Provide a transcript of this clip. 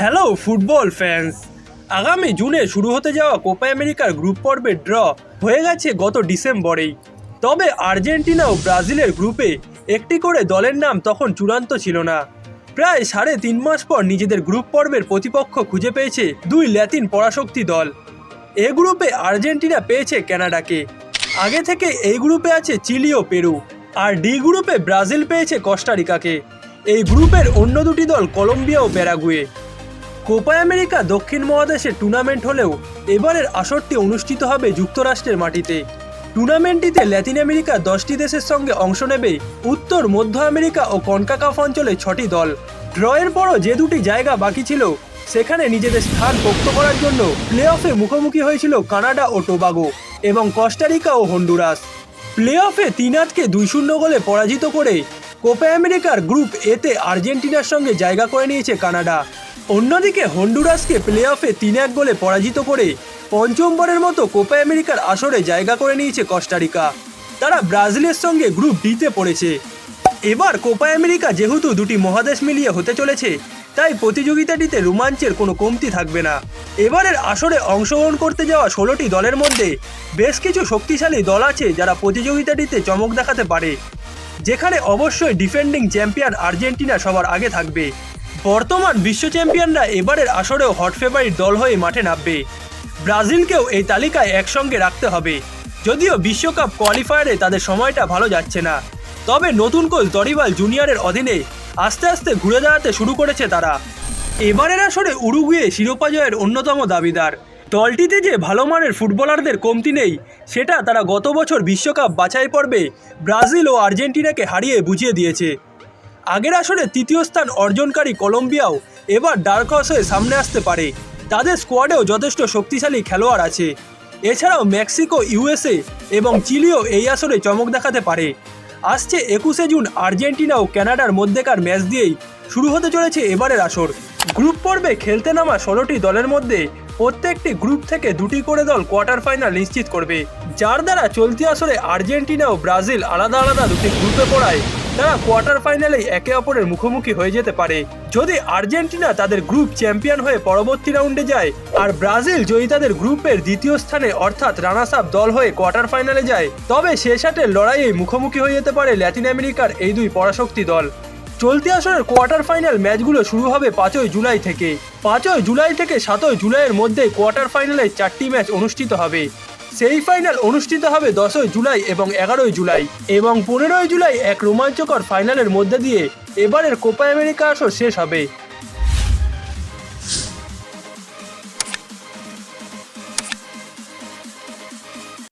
Hello football fans আগামী জুনে শুরু হতে যাওয়া কোপা আমেরিকার গ্রুপ পর্বের ড্র হয়ে গেছে গত ডিসেম্বরেই। তবে আর্জেন্টিনা ও ব্রাজিলের গ্রুপে একটি করে দলের নাম তখন চূড়ান্ত ছিল না। প্রায় সাড়ে তিন মাস পর নিজেদের গ্রুপ পর্বের প্রতিপক্ষ খুঁজে পেয়েছে দুই ল্যাতিন পরাশক্তি দল। এ গ্রুপে আর্জেন্টিনা পেয়েছে কানাডাকে আগে থেকে এই গ্রুপে আছে চিলি ও পেরু। আর ডি গ্রুপে ব্রাজিল পেয়েছে কস্টারিকাকে। এই গ্রুপের অন্য দুটি দল কলম্বিয়া ও প্যারাগুয়ে। কোপা আমেরিকা দক্ষিণ মহাদেশে টুর্নামেন্ট হলেও এবারের আসরটি অনুষ্ঠিত হবে যুক্তরাষ্ট্রের মাটিতে। টুর্নামেন্টটিতে ল্যাতিন আমেরিকার দশটি দেশের সঙ্গে অংশ নেবে। উত্তর, মধ্য আমেরিকা ও কনকাকাফ অঞ্চলে ছটি দল। ড্রয়ের পরও যে দুটি জায়গা বাকি ছিল, সেখানে নিজেদের স্থান পোক্ত করার জন্য প্লে অফে মুখোমুখি হয়েছিল কানাডা ও টোবাগো এবং কস্টারিকা ও হন্ডুরাস। প্লে অফে তিন আটকে দুই শূন্য গোলে পরাজিত করে কোপা আমেরিকার গ্রুপ এতে আর্জেন্টিনার সঙ্গে জায়গা করে নিয়েছে কানাডা। অন্যদিকে হন্ডুরাসকে প্লে অফে তিন এক গোলে পরাজিত করে পঞ্চমবারের মতো কোপা আমেরিকার আসরে জায়গা করে নিয়েছে কস্টারিকা। তারা ব্রাজিলের সঙ্গে গ্রুপ ডিতে পড়েছে। এবার কোপা আমেরিকা যেহেতু দুটি মহাদেশ মিলিয়ে হতে চলেছে, তাই প্রতিযোগিতাটিতে রোমাঞ্চের কোনো কমতি থাকবে না। এবারের আসরে অংশগ্রহণ করতে যাওয়া ষোলোটি দলের মধ্যে বেশ কিছু শক্তিশালী দল আছে যারা প্রতিযোগিতাটিতে চমক দেখাতে পারে, যেখানে অবশ্যই ডিফেন্ডিং চ্যাম্পিয়ন আর্জেন্টিনা সবার আগে থাকবে। বর্তমান বিশ্ব চ্যাম্পিয়নরা এবারের আসরেও হট ফেভারিট দল হয়ে মাঠে নামবে। ব্রাজিলকেও এই তালিকায় একসঙ্গে রাখতে হবে। যদিও বিশ্বকাপ কোয়ালিফায়ারে তাদের সময়টা ভালো যাচ্ছে না। তবে নতুন কোচ দরিবাল জুনিয়রের অধীনে আস্তে আস্তে ঘুরে দাঁড়াতে শুরু করেছে তারা। এবারের আসরে উরুগুয়ে শিরোপা জয়ের অন্যতম দাবিদার। দলটিতে যে ভালো মানের ফুটবলারদের কমতি নেই, সেটা তারা গত বছর বিশ্বকাপ বাছাই পর্বে ব্রাজিল ও আর্জেন্টিনাকে হারিয়ে বুঝিয়ে দিয়েছে। আগের আসরে তৃতীয় স্থান অর্জনকারী কলম্বিয়াও এবার ডার্ক হয়ে সামনে আসতে পারে। তাদের স্কোয়াডেও যথেষ্ট শক্তিশালী খেলোয়াড় আছে। এছাড়াও মেক্সিকো, ইউএসএ এবং চিলিও এই আসরে চমক দেখাতে পারে। আসছে একুশে জুন আর্জেন্টিনা ও ক্যানাডার মধ্যেকার ম্যাচ দিয়েই শুরু হতে চলেছে এবারের আসর। গ্রুপ পর্বে খেলতে নামা ষোলোটি দলের মধ্যে প্রত্যেকটি গ্রুপ থেকে দুটি করে দল কোয়ার্টার ফাইনাল নিশ্চিত করবে। যার দ্বারা চলতি আসরে আর্জেন্টিনা ও ব্রাজিল আলাদা আলাদা দুটি গ্রুপে পড়ায়। তারা কোয়ার্টার ফাইনালেই একে অপরের মুখোমুখি হয়ে যেতে পারে। যদি আর্জেন্টিনা তাদের গ্রুপ চ্যাম্পিয়ন হয়ে পরবর্তী রাউন্ডে যায়, আর ব্রাজিল যদি তাদের গ্রুপের দ্বিতীয় স্থানে অর্থাৎ রানার্স আপ দল হয়ে কোয়ার্টার ফাইনালে যায়, তবে শেষাটের লড়াইয়ে মুখোমুখি হয়ে যেতে পারে ল্যাটিন আমেরিকার এই দুই পরাশক্তি দল। চলতি আসরের কোয়ার্টার ফাইনাল ম্যাচগুলো শুরু হবে পাঁচই জুলাই থেকে। পাঁচই জুলাই থেকে সাতই জুলাইয়ের মধ্যে কোয়ার্টার ফাইনালে চারটি ম্যাচ অনুষ্ঠিত হবে। সেই ফাইনাল অনুষ্ঠিত হবে দশই জুলাই এবং এগারোই জুলাই এবং পনেরোই জুলাই এক রোমাঞ্চকর ফাইনালের মধ্যে দিয়ে এবারের কোপা আমেরিকা আসর শেষ হবে।